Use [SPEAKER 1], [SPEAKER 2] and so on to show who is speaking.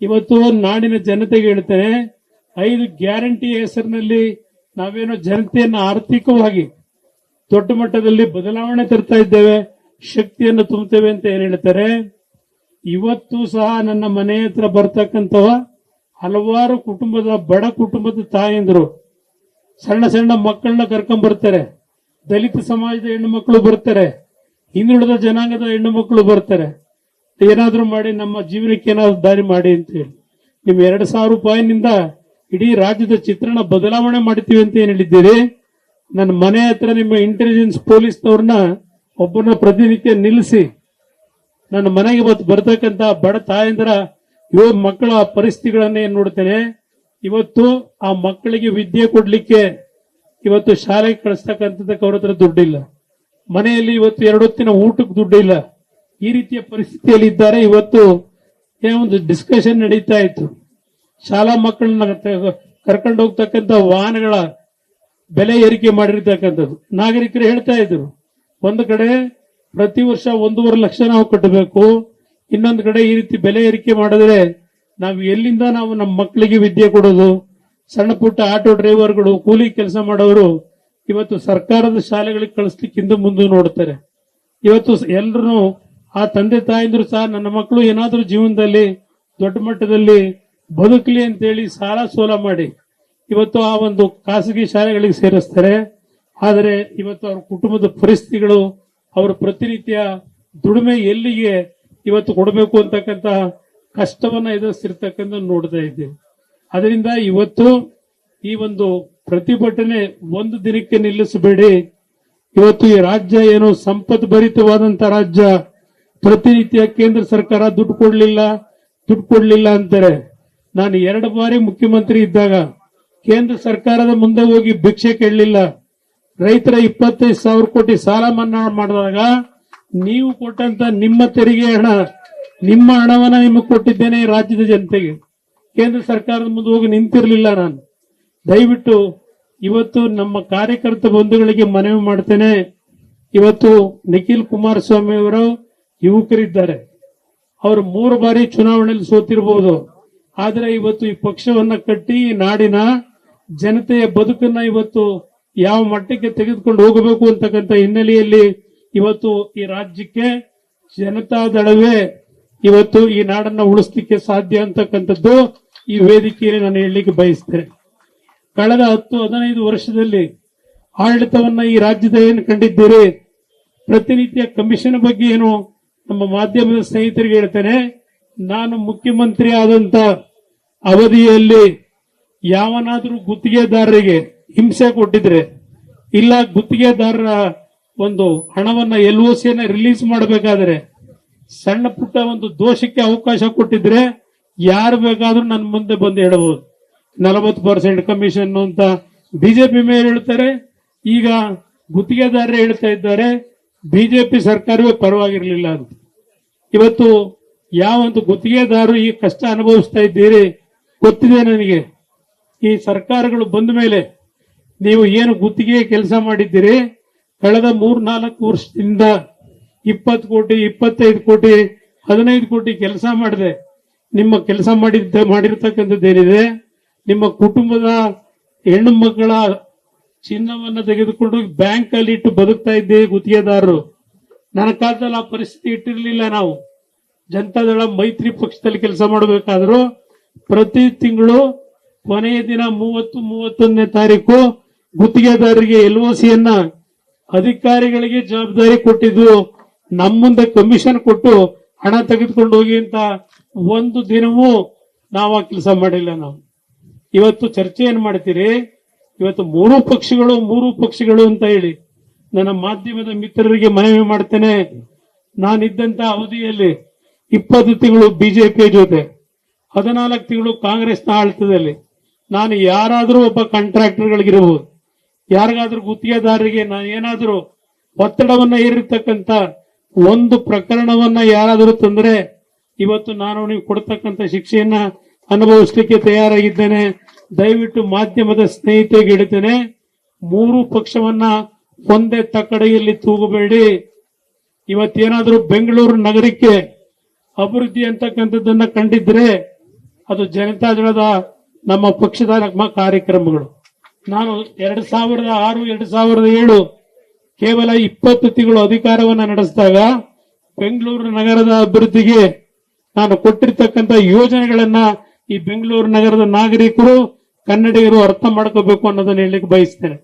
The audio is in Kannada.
[SPEAKER 1] ಇವತ್ತು ನಾಡಿನ ಜನತೆಗೆ ಹೇಳ್ತೇನೆ, ಐದು ಗ್ಯಾರಂಟಿ ಹೆಸರಿನಲ್ಲಿ ನಾವೇನೋ ಜನತೆಯನ್ನು ಆರ್ಥಿಕವಾಗಿ ದೊಡ್ಡ ಮಟ್ಟದಲ್ಲಿ ಬದಲಾವಣೆ ತರ್ತಾ ಇದ್ದೇವೆ, ಶಕ್ತಿಯನ್ನು ತುಂಬುತ್ತೇವೆ ಅಂತ ಏನ್ ಹೇಳ್ತಾರೆ, ಇವತ್ತು ಸಹ ನನ್ನ ಮನೆ ಹತ್ರ ಬರ್ತಕ್ಕಂಥವ ಹಲವಾರು ಕುಟುಂಬದ ಬಡ ಕುಟುಂಬದ ತಾಯಂದರು, ಸಣ್ಣ ಸಣ್ಣ ಮಕ್ಕಳನ್ನ ಕರ್ಕೊಂಡ್ ಬರ್ತಾರೆ, ದಲಿತ ಸಮಾಜದ ಹೆಣ್ಣು ಮಕ್ಕಳು ಬರ್ತಾರೆ, ಹಿಂದುಳಿದ ಜನಾಂಗದ ಹೆಣ್ಣು ಮಕ್ಕಳು ಬರ್ತಾರೆ. ಏನಾದ್ರೂ ಮಾಡಿ ನಮ್ಮ ಜೀವನಕ್ಕೆ ಏನಾದ್ರು ದಾರಿ ಮಾಡಿ ಅಂತ ಹೇಳಿ. ಎರಡು ಎರಡ್ ಸಾವಿರ ರೂಪಾಯಿನಿಂದ ಇಡೀ ರಾಜ್ಯದ ಚಿತ್ರಣ ಬದಲಾವಣೆ ಮಾಡ್ತೀವಿ ಅಂತ ಏನು ಹೇಳಿದ್ದೀರಿ? ನನ್ನ ಮನೆ ಹತ್ರ ನಿಮ್ಮ ಇಂಟೆಲಿಜೆನ್ಸ್ ಪೊಲೀಸ್ನವ್ರನ್ನ ಒಬ್ಬರನ್ನ ಪ್ರತಿನಿತ್ಯ ನಿಲ್ಲಿಸಿ, ನನ್ನ ಮನೆಗೆ ಇವತ್ತು ಬರ್ತಕ್ಕಂತ ಬಡ ತಾಯಂದ್ರ, ಯುವ ಮಕ್ಕಳ ಪರಿಸ್ಥಿತಿಗಳನ್ನ ಏನ್ ನೋಡ್ತೇನೆ? ಇವತ್ತು ಆ ಮಕ್ಕಳಿಗೆ ವಿದ್ಯೆ ಕೊಡ್ಲಿಕ್ಕೆ ಇವತ್ತು ಶಾಲೆಗೆ ಕಳಿಸ್ತಕ್ಕಂಥದ್ದಕ್ಕೆ ಅವ್ರ ಹತ್ರ ದುಡ್ಡಿಲ್ಲ. ಮನೆಯಲ್ಲಿ ಇವತ್ತು ಎರಡು ಹೊತ್ತಿನ ಊಟಕ್ಕೆ ದುಡ್ಡಿಲ್ಲ. ಈ ರೀತಿಯ ಪರಿಸ್ಥಿತಿಯಲ್ಲಿ ಇದ್ದಾರೆ ಇವತ್ತು ಒಂದು ಡಿಸ್ಕಷನ್ ನಡೀತಾ ಇತ್ತು. ಶಾಲಾ ಮಕ್ಕಳನ್ನ ಕರ್ಕೊಂಡು ಹೋಗ್ತಕ್ಕಂಥ ವಾಹನಗಳ ಬೆಲೆ ಏರಿಕೆ ಮಾಡಿರ್ತಕ್ಕಂಥದ್ದು. ನಾಗರಿಕರು ಹೇಳ್ತಾ ಇದ್ರು, ಒಂದು ಕಡೆ ಪ್ರತಿ ವರ್ಷ ಒಂದೂವರೆ ಲಕ್ಷ ನಾವು ಕಟ್ಟಬೇಕು, ಇನ್ನೊಂದು ಕಡೆ ಈ ರೀತಿ ಬೆಲೆ ಏರಿಕೆ ಮಾಡಿದ್ರೆ ನಾವು ಎಲ್ಲಿಂದ ನಾವು ನಮ್ಮ ಮಕ್ಕಳಿಗೆ ವಿದ್ಯೆ ಕೊಡೋದು? ಸಣ್ಣ ಪುಟ್ಟ ಆಟೋ ಡ್ರೈವರ್ಗಳು ಕೂಲಿ ಕೆಲಸ ಮಾಡೋರು ಇವತ್ತು ಸರ್ಕಾರದ ಶಾಲೆಗಳಿಗೆ ಕಳಿಸ್ಲಿಕ್ಕೆ ಹಿಂದೆ ಮುಂದೆ ನೋಡ್ತಾರೆ. ಇವತ್ತು ಎಲ್ರು ಆ ತಂದೆ ತಾಯಂದ್ರು ಸಹ ನನ್ನ ಮಕ್ಕಳು ಏನಾದರೂ ಜೀವನದಲ್ಲಿ ದೊಡ್ಡ ಮಟ್ಟದಲ್ಲಿ ಬದುಕಲಿ ಅಂತೇಳಿ ಸಾಲ ಸೋಲ ಮಾಡಿ ಇವತ್ತು ಆ ಒಂದು ಖಾಸಗಿ ಶಾಲೆಗಳಿಗೆ ಸೇರಿಸ್ತಾರೆ. ಆದರೆ ಇವತ್ತು ಅವ್ರ ಕುಟುಂಬದ ಪರಿಸ್ಥಿತಿಗಳು, ಅವರ ಪ್ರತಿನಿತ್ಯ ದುಡಿಮೆ ಎಲ್ಲಿಗೆ ಇವತ್ತು ಕೊಡಬೇಕು ಅಂತಕ್ಕಂಥ ಕಷ್ಟವನ್ನ ಎದುರಿಸ್ತಿರ್ತಕ್ಕಂಥ ನೋಡ್ತಾ ಇದ್ದೀವಿ. ಅದರಿಂದ ಇವತ್ತು ಈ ಒಂದು ಪ್ರತಿಭಟನೆ ಒಂದು ದಿನಕ್ಕೆ ನಿಲ್ಲಿಸಬೇಡಿ. ಇವತ್ತು ಈ ರಾಜ್ಯ ಏನು ಸಂಪತ್ ಭರಿತವಾದಂತ ರಾಜ್ಯ ಪ್ರತಿನಿತ್ಯ ಕೇಂದ್ರ ಸರ್ಕಾರ ದುಡ್ಡು ಕೊಡ್ಲಿಲ್ಲ ದುಡ್ಡು ಕೊಡ್ಲಿಲ್ಲ ಅಂತಾರೆ. ನಾನು ಎರಡು ಬಾರಿ ಮುಖ್ಯಮಂತ್ರಿ ಇದ್ದಾಗ ಕೇಂದ್ರ ಸರ್ಕಾರದ ಮುಂದೆ ಹೋಗಿ ಭಿಕ್ಷೆ ಕೇಳಲಿಲ್ಲ. ರೈತರ ಇಪ್ಪತ್ತೈದು ಸಾವಿರ ಕೋಟಿ ಸಾಲ ಮನ್ನಾ ಮಾಡಿದಾಗ ನೀವು ಕೊಟ್ಟಂತ ನಿಮ್ಮ ತೆರಿಗೆ ಹಣ, ನಿಮ್ಮ ಹಣವನ್ನ ನಿಮಗೆ ಕೊಟ್ಟಿದ್ದೇನೆ ರಾಜ್ಯದ ಜನತೆಗೆ. ಕೇಂದ್ರ ಸರ್ಕಾರದ ಮುಂದೆ ಹೋಗಿ ನಿಂತಿರಲಿಲ್ಲ ನಾನು. ದಯವಿಟ್ಟು ಇವತ್ತು ನಮ್ಮ ಕಾರ್ಯಕರ್ತ ಬಂಧುಗಳಿಗೆ ಮನವಿ ಮಾಡ್ತೇನೆ. ಇವತ್ತು ನಿಖಿಲ್ ಕುಮಾರಸ್ವಾಮಿ ಅವರು ಯುವಕರಿದ್ದಾರೆ. ಅವರು ಮೂರು ಬಾರಿ ಚುನಾವಣೆಯಲ್ಲಿ ಸೋತಿರಬಹುದು ಆದರೆ ಇವತ್ತು ಈ ಪಕ್ಷವನ್ನ ಕಟ್ಟಿ ನಾಡಿನ ಜನತೆಯ ಬದುಕನ್ನ ಇವತ್ತು ಯಾವ ಮಟ್ಟಕ್ಕೆ ತೆಗೆದುಕೊಂಡು ಹೋಗಬೇಕು ಅಂತಕ್ಕಂಥ ಹಿನ್ನೆಲೆಯಲ್ಲಿ ಇವತ್ತು ಈ ರಾಜ್ಯಕ್ಕೆ ಜನತಾ ದಳವೇ ಇವತ್ತು ಈ ನಾಡನ್ನ ಉಳಿಸ್ಲಿಕ್ಕೆ ಸಾಧ್ಯ ಅಂತಕ್ಕಂಥದ್ದು ಈ ವೇದಿಕೆಯಲ್ಲಿ ನಾನು ಹೇಳಲಿಕ್ಕೆ ಬಯಸ್ತೇನೆ. ಕಳೆದ ಹತ್ತು, ಹದಿನೈದು ವರ್ಷದಲ್ಲಿ ಆಡಳಿತವನ್ನ ಈ ರಾಜ್ಯದ ಏನು ಕಂಡಿದ್ದೀರಿ? ಪ್ರತಿನಿತ್ಯ ಕಮಿಷನ್ ಬಗ್ಗೆ ಏನು ನಮ್ಮ ಮಾಧ್ಯಮದ ಸ್ನೇಹಿತರಿಗೆ ಹೇಳ್ತೇನೆ, ನಾನು ಮುಖ್ಯಮಂತ್ರಿ ಆದಂತ ಅವಧಿಯಲ್ಲಿ ಯಾವನಾದರೂ ಗುತ್ತಿಗೆದಾರರಿಗೆ ಹಿಂಸೆ ಕೊಟ್ಟಿದ್ರೆ, ಇಲ್ಲ ಗುತ್ತಿಗೆದಾರರ ಒಂದು ಹಣವನ್ನ ಎಲ್ ಒ ಸಿಯನ್ನ ರಿಲೀಸ್ ಮಾಡಬೇಕಾದ್ರೆ, ಸಣ್ಣ ಪುಟ್ಟ ಒಂದು ದೋಷಕ್ಕೆ ಅವಕಾಶ ಕೊಟ್ಟಿದ್ರೆ, ಯಾರು ಬೇಕಾದ್ರೂ ನನ್ನ ಮುಂದೆ ಬಂದು ಹೇಳಬಹುದು. ನಲವತ್ತು ಪರ್ಸೆಂಟ್ ಕಮಿಷನ್ ಅಂತ ಬಿಜೆಪಿ ಮೇಲೆ ಹೇಳ್ತಾರೆ. ಈಗ ಗುತ್ತಿಗೆದಾರರೇ ಹೇಳ್ತಾ ಇದ್ದಾರೆ ಬಿಜೆಪಿ ಸರ್ಕಾರವೇ ಪರವಾಗಿರಲಿಲ್ಲ ಅಂತ. ಇವತ್ತು ಯಾವೊಂದು ಗುತ್ತಿಗೆದಾರರು ಈ ಕಷ್ಟ ಅನುಭವಿಸ್ತಾ ಇದ್ದೀರಿ ಗೊತ್ತಿದೆ ನನಗೆ. ಈ ಸರ್ಕಾರಗಳು ಬಂದ ಮೇಲೆ ನೀವು ಏನು ಗುತ್ತಿಗೆ ಕೆಲಸ ಮಾಡಿದ್ದೀರಿ? ಕಳೆದ ಮೂರ್ ನಾಲ್ಕು ವರ್ಷದಿಂದ ಇಪ್ಪತ್ತು ಕೋಟಿ, ಇಪ್ಪತ್ತೈದು ಕೋಟಿ, ಹದಿನೈದು ಕೋಟಿ ಕೆಲಸ ಮಾಡಿದೆ. ನಿಮ್ಮ ಕೆಲಸ ಮಾಡಿದ್ದ, ಮಾಡಿರ್ತಕ್ಕಂಥದ್ದೇನಿದೆ? ನಿಮ್ಮ ಕುಟುಂಬದ ಹೆಣ್ಣು ಮಕ್ಕಳ ಚಿನ್ನವನ್ನ ತೆಗೆದುಕೊಂಡು ಬ್ಯಾಂಕ್ ಅಲ್ಲಿ ಇಟ್ಟು ಬದುಕ್ತಾ ಇದ್ದೇವೆ ಗುತ್ತಿಗೆದಾರರು. ನನ್ನ ಕಾಲದಲ್ಲಿ ಆ ಪರಿಸ್ಥಿತಿ ಇಟ್ಟಿರಲಿಲ್ಲ ನಾವು. ಜನತಾದಳ ಮೈತ್ರಿ ಪಕ್ಷದಲ್ಲಿ ಕೆಲಸ ಮಾಡಬೇಕಾದ್ರು ಪ್ರತಿ ತಿಂಗಳು ಕೊನೆಯ ದಿನ ಮೂವತ್ತು, ಮೂವತ್ತೊಂದನೇ ತಾರೀಕು ಗುತ್ತಿಗೆದಾರರಿಗೆ ಎಲ್ ಒ ಸಿಯನ್ನ ಅಧಿಕಾರಿಗಳಿಗೆ ಜವಾಬ್ದಾರಿ ಕೊಟ್ಟಿದ್ದು ನಮ್ಮ ಮುಂದೆ ಕಮಿಷನ್ ಕೊಟ್ಟು ಹಣ ತೆಗೆದುಕೊಂಡು ಹೋಗಿ ಅಂತ ಒಂದು ದಿನವೂ ನಾವು ಆ ಕೆಲಸ ಮಾಡಿಲ್ಲ ನಾವು. ಇವತ್ತು ಚರ್ಚೆ ಏನ್ ಮಾಡ್ತೀರಿ. ಇವತ್ತು ಮೂರು ಪಕ್ಷಗಳು ಮೂರು ಪಕ್ಷಗಳು ಅಂತ ಹೇಳಿ ನನ್ನ ಮಾಧ್ಯಮದ ಮಿತ್ರರಿಗೆ ಮನವಿ ಮಾಡ್ತೇನೆ. ನಾನಿದ್ದಂತ ಅವಧಿಯಲ್ಲಿ ಇಪ್ಪತ್ತು ತಿಂಗಳು ಬಿಜೆಪಿ ಜೊತೆ, ಹದಿನಾಲ್ಕು ತಿಂಗಳು ಕಾಂಗ್ರೆಸ್ನ ಆಳ್ತದಲ್ಲಿ ನಾನು ಯಾರಾದರೂ ಒಬ್ಬ ಕಾಂಟ್ರಾಕ್ಟರ್ಗಳಿಗಿರಬಹುದು, ಯಾರಿಗಾದ್ರೂ ಗುತ್ತಿಗೆದಾರರಿಗೆ ನಾನು ಏನಾದರೂ ಒತ್ತಡವನ್ನ ಏರಿರ್ತಕ್ಕಂಥ ಒಂದು ಪ್ರಕರಣವನ್ನ ಯಾರಾದರೂ ತಂದ್ರೆ ಇವತ್ತು ನಾನು ನೀವು ಕೊಡ್ತಕ್ಕಂಥ ಶಿಕ್ಷೆಯನ್ನ ಅನುಭವಿಸ್ಲಿಕ್ಕೆ ತಯಾರಾಗಿದ್ದೇನೆ. ದಯವಿಟ್ಟು ಮಾಧ್ಯಮದ ಸ್ನೇಹಿತರಿಗೆ ಹೇಳ್ತೇನೆ, ಮೂರು ಪಕ್ಷವನ್ನ ಒಂದೇ ತಕ್ಕಡೆಯಲ್ಲಿ ತೂಗಬೇಡಿ. ಇವತ್ತೇನಾದರೂ ಬೆಂಗಳೂರು ನಗರಕ್ಕೆ ಅಭಿವೃದ್ಧಿ ಅಂತಕ್ಕಂಥದ್ದನ್ನ ಕಂಡಿದ್ರೆ ಅದು ಜನತಾದಳದ ನಮ್ಮ ಪಕ್ಷದ ನಮ್ಮ ಕಾರ್ಯಕ್ರಮಗಳು. ನಾನು ಎರಡ್ ಸಾವಿರದ ಆರು, ಎರಡ್ ಸಾವಿರದ ಏಳು ಕೇವಲ ಇಪ್ಪತ್ತು ತಿಂಗಳು ಅಧಿಕಾರವನ್ನ ನಡೆಸಿದಾಗ ಬೆಂಗಳೂರು ನಗರದ ಅಭಿವೃದ್ಧಿಗೆ ನಾನು ಕೊಟ್ಟಿರ್ತಕ್ಕಂಥ ಯೋಜನೆಗಳನ್ನ ಈ ಬೆಂಗಳೂರು ನಗರದ ನಾಗರಿಕರು ಕನ್ನಡಿಗರು ಅರ್ಥ ಮಾಡ್ಕೋಬೇಕು ಅನ್ನೋದನ್ನ ಹೇಳಲಿಕ್ಕೆ ಬಯಸ್ತೇನೆ.